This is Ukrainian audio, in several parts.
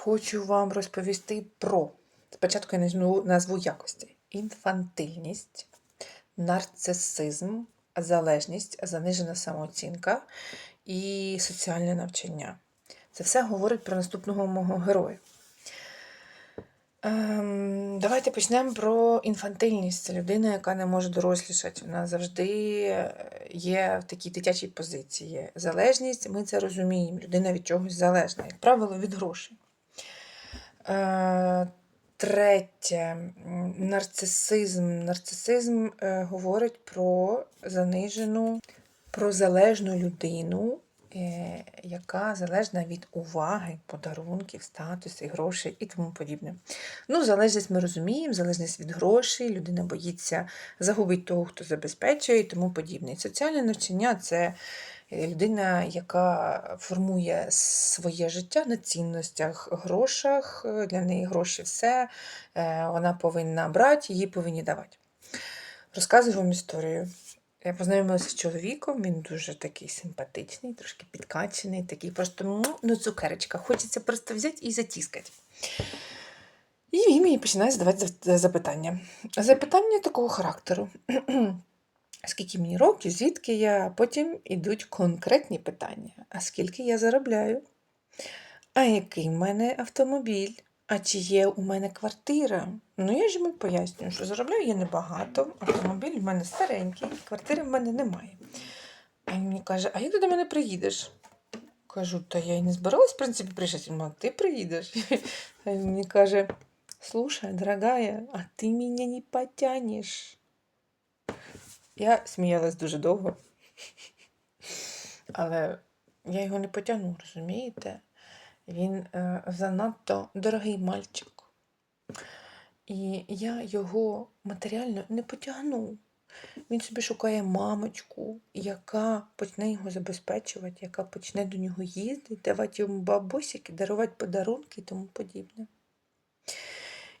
хочу вам розповісти про. Спочатку я назву, назву якості: інфантильність, нарцисизм, залежність, занижена самооцінка і соціальне навчання. Це все говорить про наступного мого героя. Ем, давайте почнемо про інфантильність. Це людина, яка не може дорослішати. Вона завжди є в такій дитячій позиції. Залежність, ми це розуміємо. Людина від чогось залежна, як правило, від грошей. Е, третє нарцисизм. Нарцисизм е, говорить про занижену, про залежну людину, е, яка залежна від уваги, подарунків, статусу, грошей і тому подібне. Ну, залежність ми розуміємо, залежність від грошей, людина боїться загубити того, хто забезпечує і тому подібне. І Соціальне навчання це людина, яка формує своє життя на цінностях, грошах. е, Для неї гроші все. е, Вона повинна брати, її повинні давати. Розказую вам історію. Я познайомилася з чоловіком, він дуже такий симпатичний, трошки підкачений, такий просто ну, цукерочка. Хочеться просто взяти і затіскати. І він мені починає задавати запитання. Запитання такого характеру. Скільки мені років, звідки я? Потім йдуть конкретні питання. А скільки я заробляю? А який в мене автомобіль? А чи є у мене квартира? Ну, я ж йому пояснюю, що заробляю я небагато, автомобіль в мене старенький, квартири в мене немає. А він мені каже: А як ти до мене приїдеш? Кажу, та я й не збиралась, в принципі, приїжджати. «Ну, ти приїдеш. А він мені каже: Слушай, дорогая, а ти мене не потянеш. Я сміялась дуже довго. Але я його не потягну, розумієте? Він е, занадто дорогий мальчик. І я його матеріально не потягну. Він собі шукає мамочку, яка почне його забезпечувати, яка почне до нього їздити, давати йому бабусики, дарувати подарунки і тому подібне.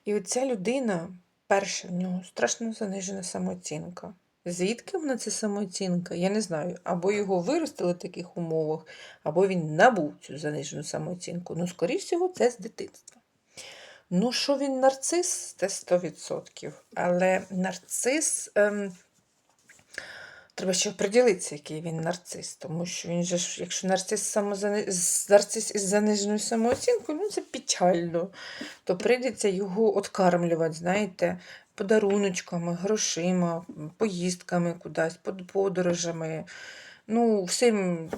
І оця людина, перше, в нього страшно занижена самооцінка. Звідки вона ця самооцінка? Я не знаю. Або його виростили в таких умовах, або він набув цю занижену самооцінку. Ну, скоріш всього, це з дитинства. Ну, що він нарцис, це 100%. Але нарцис. Ем, Треба ще приділитися, який він нарцис, тому що він же якщо нарцис, самозани... нарцис із заниженою самооцінкою, ну це печально. То прийдеться його откармлювати, знаєте, подаруночками, грошима, поїздками кудись, под- подорожами. Ну, всім,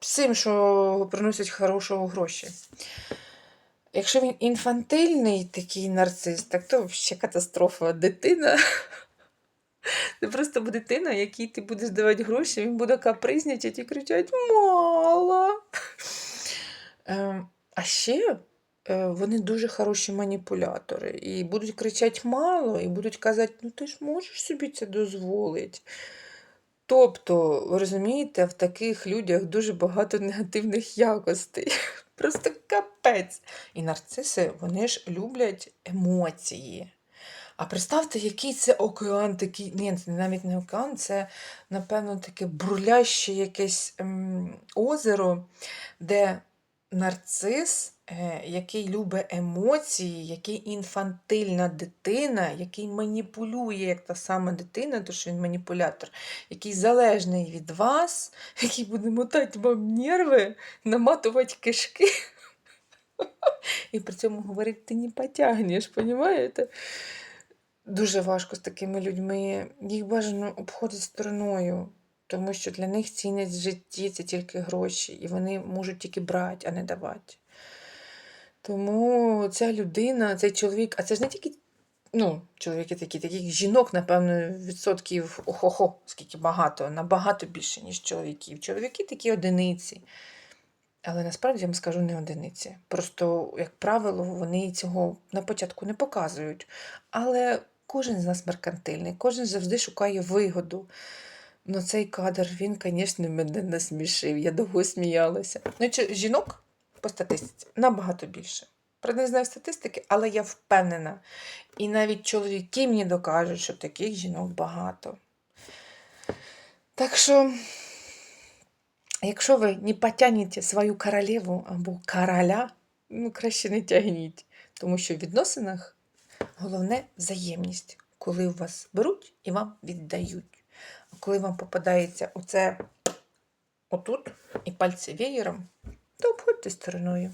всім, що приносить хорошого гроші. Якщо він інфантильний такий нарцис, так то ще катастрофа. Дитина. Це просто буде дитина, якій ти будеш давати гроші, він буде капризничати і кричати мало. Ем, а ще е, вони дуже хороші маніпулятори. І будуть кричати мало, і будуть казати, ну ти ж можеш собі це дозволити. Тобто, ви розумієте, в таких людях дуже багато негативних якостей. Просто капець. І нарциси, вони ж люблять емоції. А представте, який це океан такий. Ні, це навіть не океан, це, напевно, таке бурляще якесь ем, озеро, де нарцис, е, який любить емоції, який інфантильна дитина, який маніпулює, як та сама дитина, то що він маніпулятор, який залежний від вас, який буде мотати вам нерви, наматувати кишки. І при цьому говорить, ти не потягнеш, розумієте? Дуже важко з такими людьми. Їх бажано обходити стороною, тому що для них цінність в житті це тільки гроші, і вони можуть тільки брати, а не давати. Тому ця людина, цей чоловік, а це ж не тільки ну, чоловіки такі, таких жінок, напевно, відсотків охо-хо, скільки багато, набагато більше, ніж чоловіків. Чоловіки такі одиниці. Але насправді я вам скажу не одиниці. Просто, як правило, вони цього на початку не показують. Але кожен з нас меркантильний, кожен завжди шукає вигоду. Ну, цей кадр, він, звісно, мене насмішив. Я довго сміялася. Ну, жінок по статистиці набагато більше. Правда, не знаю статистики, але я впевнена. І навіть чоловіки мені докажуть, що таких жінок багато. Так що, якщо ви не потягнете свою королеву або короля, ну, краще не тягніть. Тому що в відносинах головне взаємність, коли вас беруть і вам віддають. А коли вам попадається оце отут і пальці веєром, то обходьте стороною.